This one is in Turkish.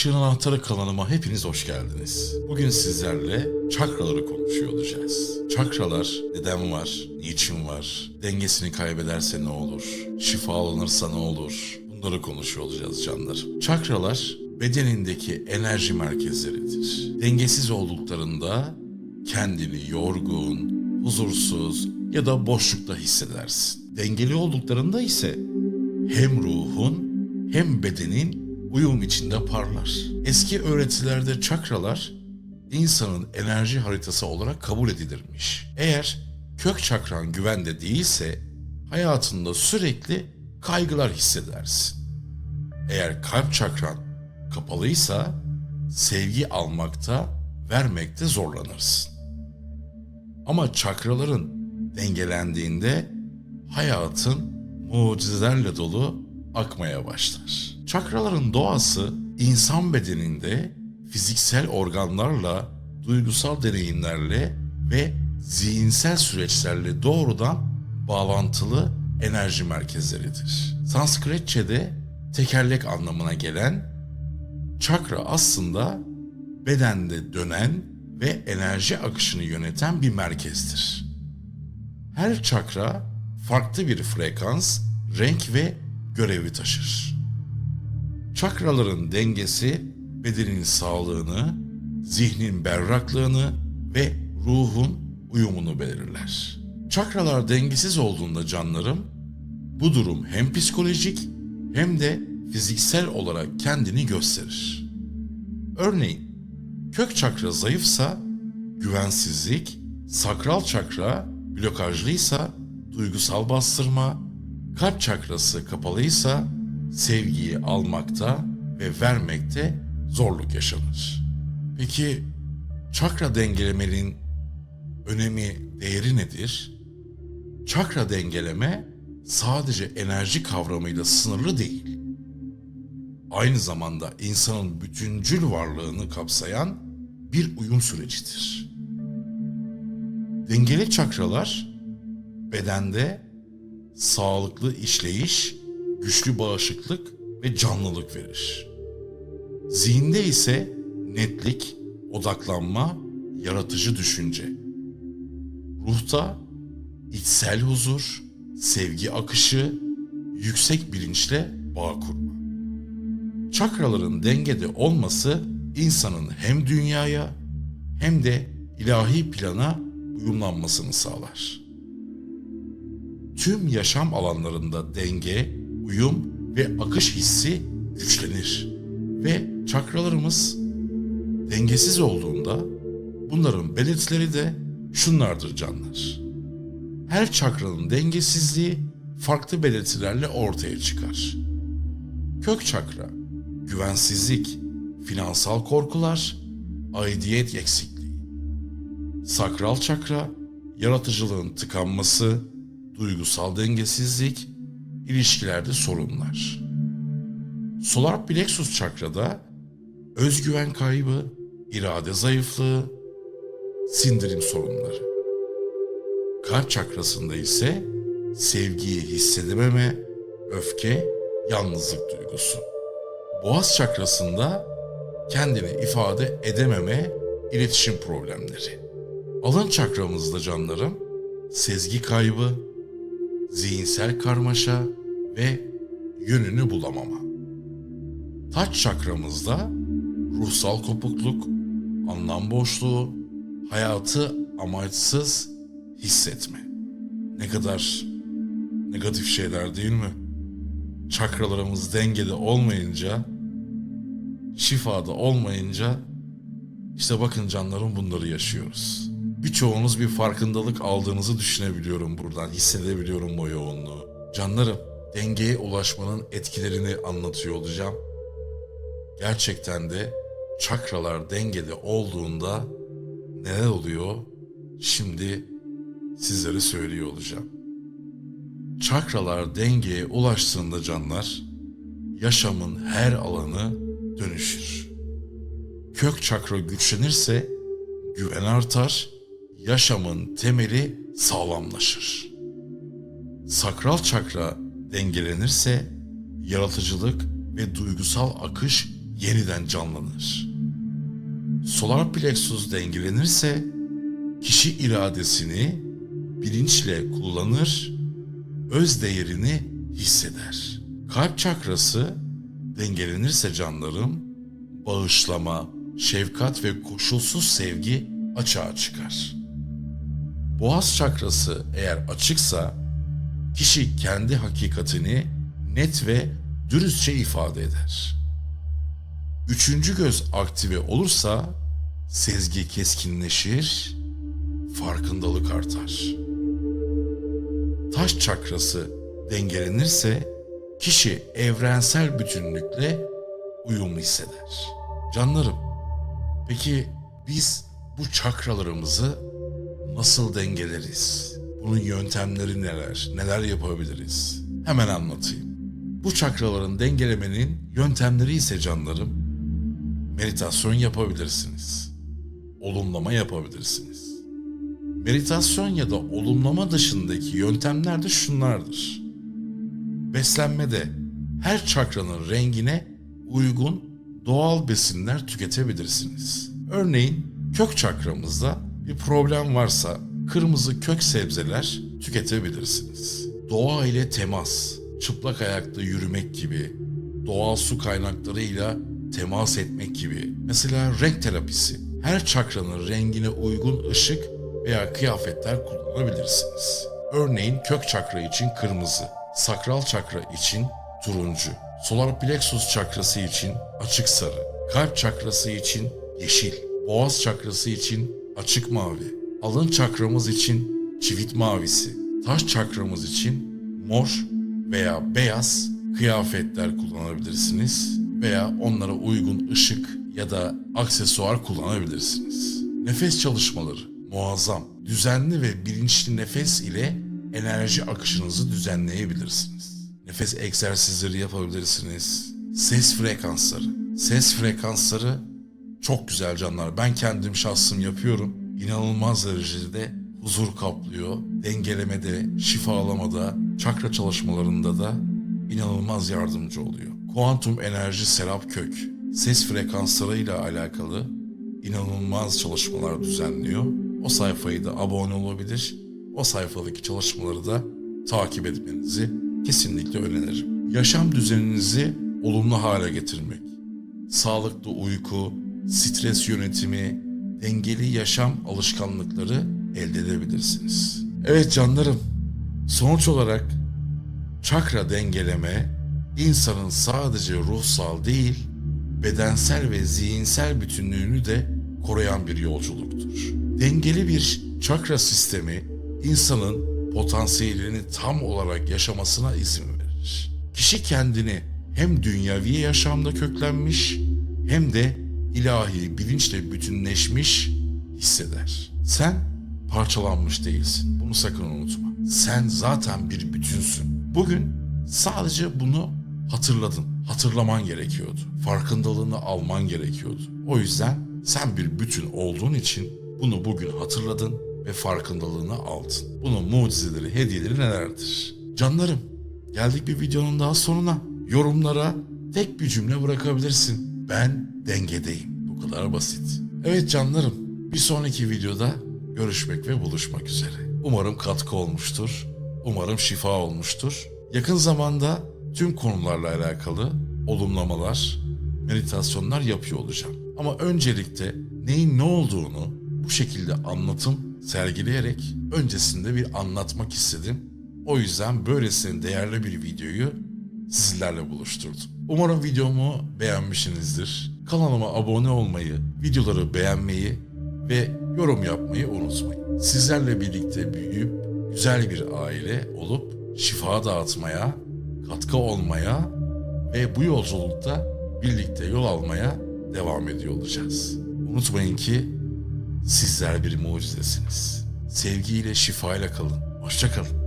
Işığın Anahtarı kanalıma hepiniz hoş geldiniz. Bugün sizlerle çakraları konuşuyor olacağız. Çakralar neden var, niçin var, dengesini kaybederse ne olur, şifalanırsa ne olur, bunları konuşuyor olacağız canlar. Çakralar bedenindeki enerji merkezleridir. Dengesiz olduklarında kendini yorgun, huzursuz ya da boşlukta hissedersin. Dengeli olduklarında ise hem ruhun hem bedenin uyum içinde parlar. Eski öğretilerde çakralar insanın enerji haritası olarak kabul edilirmiş. Eğer kök çakran güvende değilse hayatında sürekli kaygılar hissedersin. Eğer kalp çakran kapalıysa sevgi almakta, vermekte zorlanırsın. Ama çakraların dengelendiğinde hayatın mucizelerle dolu akmaya başlar. Çakraların doğası insan bedeninde fiziksel organlarla, duygusal deneyimlerle ve zihinsel süreçlerle doğrudan bağlantılı enerji merkezleridir. Sanskritçe'de tekerlek anlamına gelen çakra aslında bedende dönen ve enerji akışını yöneten bir merkezdir. Her çakra farklı bir frekans, renk ve görevi taşır. Çakraların dengesi bedenin sağlığını, zihnin berraklığını ve ruhun uyumunu belirler. Çakralar dengesiz olduğunda canlarım, bu durum hem psikolojik hem de fiziksel olarak kendini gösterir. Örneğin kök çakra zayıfsa güvensizlik, sakral çakra blokajlıysa duygusal bastırma, kalp çakrası kapalıysa sevgiyi almakta ve vermekte zorluk yaşanır. Peki çakra dengelemenin önemi, değeri nedir? Çakra dengeleme sadece enerji kavramıyla sınırlı değil. Aynı zamanda insanın bütüncül varlığını kapsayan bir uyum sürecidir. Dengeli çakralar bedende sağlıklı işleyiş, güçlü bağışıklık ve canlılık verir. Zihinde ise netlik, odaklanma, yaratıcı düşünce. Ruhta içsel huzur, sevgi akışı, yüksek bilinçle bağ kurma. Çakraların dengede olması insanın hem dünyaya hem de ilahi plana uyumlanmasını sağlar tüm yaşam alanlarında denge, uyum ve akış hissi güçlenir. Ve çakralarımız dengesiz olduğunda bunların belirtileri de şunlardır canlar. Her çakranın dengesizliği farklı belirtilerle ortaya çıkar. Kök çakra, güvensizlik, finansal korkular, aidiyet eksikliği. Sakral çakra, yaratıcılığın tıkanması, duygusal dengesizlik, ilişkilerde sorunlar. Solar plexus çakrada özgüven kaybı, irade zayıflığı, sindirim sorunları. Kalp çakrasında ise sevgiyi hissedememe, öfke, yalnızlık duygusu. Boğaz çakrasında kendini ifade edememe, iletişim problemleri. Alın çakramızda canlarım, sezgi kaybı, zihinsel karmaşa ve yönünü bulamama. Taç çakramızda ruhsal kopukluk, anlam boşluğu, hayatı amaçsız hissetme. Ne kadar negatif şeyler değil mi? Çakralarımız dengede olmayınca, şifada olmayınca işte bakın canlarım bunları yaşıyoruz. Birçoğunuz bir farkındalık aldığınızı düşünebiliyorum buradan, hissedebiliyorum o yoğunluğu. Canlarım, dengeye ulaşmanın etkilerini anlatıyor olacağım. Gerçekten de çakralar dengede olduğunda neler oluyor? Şimdi sizlere söylüyor olacağım. Çakralar dengeye ulaştığında canlar, yaşamın her alanı dönüşür. Kök çakra güçlenirse güven artar, yaşamın temeli sağlamlaşır. Sakral çakra dengelenirse yaratıcılık ve duygusal akış yeniden canlanır. Solar plexus dengelenirse kişi iradesini bilinçle kullanır, öz değerini hisseder. Kalp çakrası dengelenirse canlarım, bağışlama, şefkat ve koşulsuz sevgi açığa çıkar. Boğaz çakrası eğer açıksa kişi kendi hakikatini net ve dürüstçe ifade eder. Üçüncü göz aktive olursa sezgi keskinleşir, farkındalık artar. Taş çakrası dengelenirse kişi evrensel bütünlükle uyum hisseder. Canlarım, peki biz bu çakralarımızı nasıl dengeleriz? Bunun yöntemleri neler? Neler yapabiliriz? Hemen anlatayım. Bu çakraların dengelemenin yöntemleri ise canlarım, meditasyon yapabilirsiniz. Olumlama yapabilirsiniz. Meditasyon ya da olumlama dışındaki yöntemler de şunlardır. Beslenmede her çakranın rengine uygun doğal besinler tüketebilirsiniz. Örneğin kök çakramızda bir problem varsa kırmızı kök sebzeler tüketebilirsiniz. Doğa ile temas, çıplak ayakta yürümek gibi, doğal su kaynaklarıyla temas etmek gibi. Mesela renk terapisi. Her çakranın rengine uygun ışık veya kıyafetler kullanabilirsiniz. Örneğin kök çakra için kırmızı, sakral çakra için turuncu, solar plexus çakrası için açık sarı, kalp çakrası için yeşil, boğaz çakrası için açık mavi, alın çakramız için çivit mavisi, taş çakramız için mor veya beyaz kıyafetler kullanabilirsiniz veya onlara uygun ışık ya da aksesuar kullanabilirsiniz. Nefes çalışmaları muazzam. Düzenli ve bilinçli nefes ile enerji akışınızı düzenleyebilirsiniz. Nefes egzersizleri yapabilirsiniz. Ses frekansları. Ses frekansları çok güzel canlar. Ben kendim şahsım yapıyorum. İnanılmaz derecede huzur kaplıyor. Dengelemede, şifalamada, çakra çalışmalarında da inanılmaz yardımcı oluyor. Kuantum enerji Serap Kök ses frekanslarıyla alakalı inanılmaz çalışmalar düzenliyor. O sayfayı da abone olabilir. O sayfadaki çalışmaları da takip etmenizi kesinlikle öneririm. Yaşam düzeninizi olumlu hale getirmek, sağlıklı uyku, stres yönetimi, dengeli yaşam alışkanlıkları elde edebilirsiniz. Evet canlarım, sonuç olarak çakra dengeleme insanın sadece ruhsal değil, bedensel ve zihinsel bütünlüğünü de koruyan bir yolculuktur. Dengeli bir çakra sistemi insanın potansiyelini tam olarak yaşamasına izin verir. Kişi kendini hem dünyavi yaşamda köklenmiş hem de ilahi bilinçle bütünleşmiş hisseder. Sen parçalanmış değilsin. Bunu sakın unutma. Sen zaten bir bütünsün. Bugün sadece bunu hatırladın. Hatırlaman gerekiyordu. Farkındalığını alman gerekiyordu. O yüzden sen bir bütün olduğun için bunu bugün hatırladın ve farkındalığını aldın. Bunun mucizeleri, hediyeleri nelerdir? Canlarım, geldik bir videonun daha sonuna. Yorumlara tek bir cümle bırakabilirsin. Ben dengedeyim. Bu kadar basit. Evet canlarım, bir sonraki videoda görüşmek ve buluşmak üzere. Umarım katkı olmuştur. Umarım şifa olmuştur. Yakın zamanda tüm konularla alakalı olumlamalar, meditasyonlar yapıyor olacağım. Ama öncelikle neyin ne olduğunu bu şekilde anlatım sergileyerek öncesinde bir anlatmak istedim. O yüzden böylesine değerli bir videoyu sizlerle buluşturdum. Umarım videomu beğenmişsinizdir. Kanalıma abone olmayı, videoları beğenmeyi ve yorum yapmayı unutmayın. Sizlerle birlikte büyüyüp güzel bir aile olup şifa dağıtmaya, katkı olmaya ve bu yolculukta birlikte yol almaya devam ediyor olacağız. Unutmayın ki sizler bir mucizesiniz. Sevgiyle, şifayla kalın. Hoşça kalın.